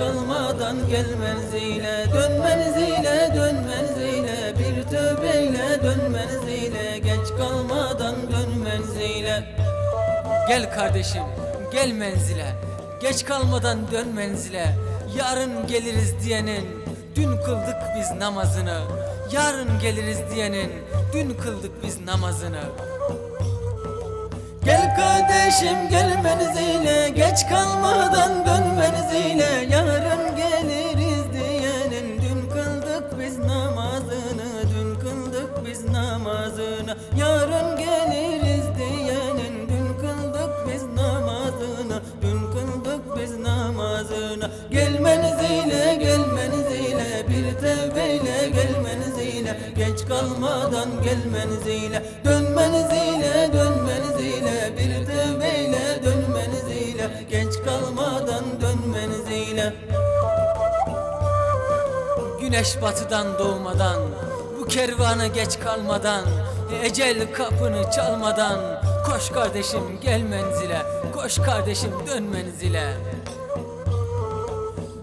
kalmadan gelmeniz ile Dönmeniz ile dönmeniz ile Bir tövbeyle dönmeniz ile Geç kalmadan dönmeniz ile Gel kardeşim, gel menzile. Geç kalmadan dön menzile. Yarın geliriz diyenin, dün kıldık biz namazını. Yarın geliriz diyenin, dün kıldık biz namazını. Gel kardeşim gelmeniz ile Geç kalmadan dönmeniz ile Yarın geliriz diyenin Dün kıldık biz namazını Dün kıldık biz namazını. Yarın geliriz diyenin Dün kıldık biz namazını Dün kıldık biz namazını. Gelmeniz ile gelmeniz ile Bir tevbeyle gelmeniz ile Geç kalmadan gelmeniz ile Dönmeniz Güneş batıdan doğmadan, bu kervana geç kalmadan, ecel kapını çalmadan, koş kardeşim gel menzile, koş kardeşim dön menzile.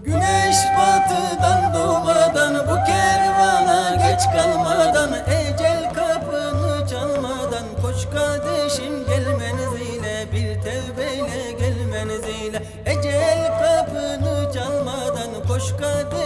Güneş batıdan doğmadan bu kervana geç kalmadan ecel kapını çalmadan koş kardeşim gelmeniz ile bir tevbeyle gelmeniz ile ecel kapını çalmadan koş kardeşim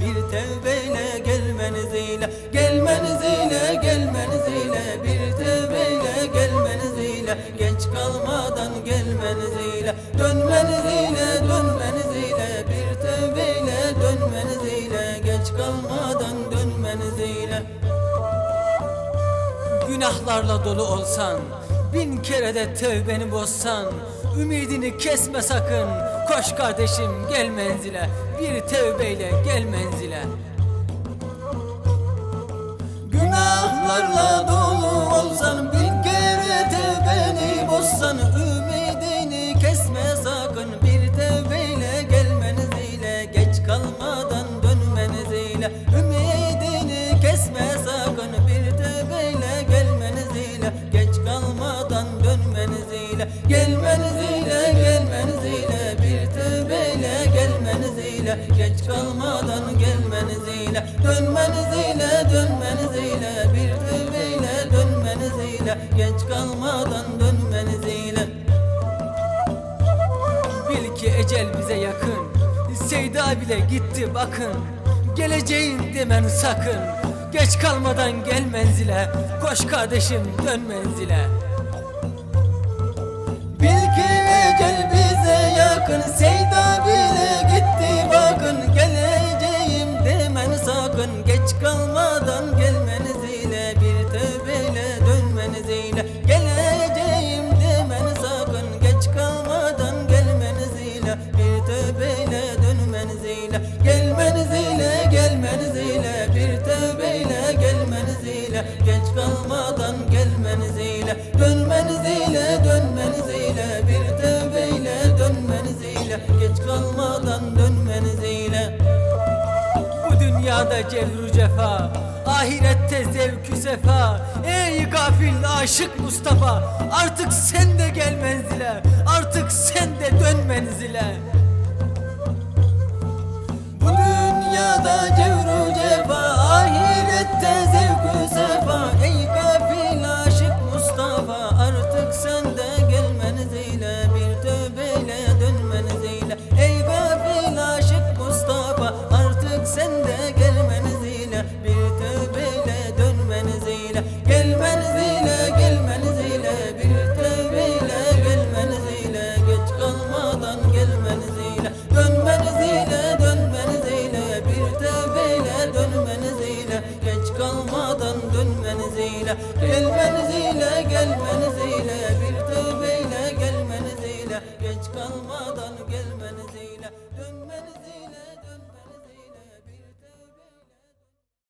bir tevbeyle gelmeniz ile gelmeniz ile gelmeniz ile. Bir tevbeyle gelmeniz ile geç kalmadan gelmeniz ile. Dönmeniz ile dönmeniz ile. Bir tevbeyle dönmeniz ile geç kalmadan dönmeniz ile. Günahlarla dolu olsan, bin kere de tövbeni bozsan, ümidini kesme sakın. Koş kardeşim gel menzile, bir tövbeyle gel menzile. Günahlarla ile Geç kalmadan gelmeniz ile Dönmeniz ile dönmeniz ile bir tevbeyle dönmeniz ile Geç kalmadan dönmeniz ile Bil ki ecel bize yakın, Seyda bile gitti bakın. Geleceğin demen sakın, geç kalmadan gel menzile, koş kardeşim dön menzile. Bil ki ecel bize yakın. Seyda bile dünyada cevru cefa Ahirette zevkü sefa. Ey gafil aşık Mustafa Artık sen de gel menzile Artık sen de dön menzile Bu dünyada cevru cefa Ahirette zevkü deniziyle dön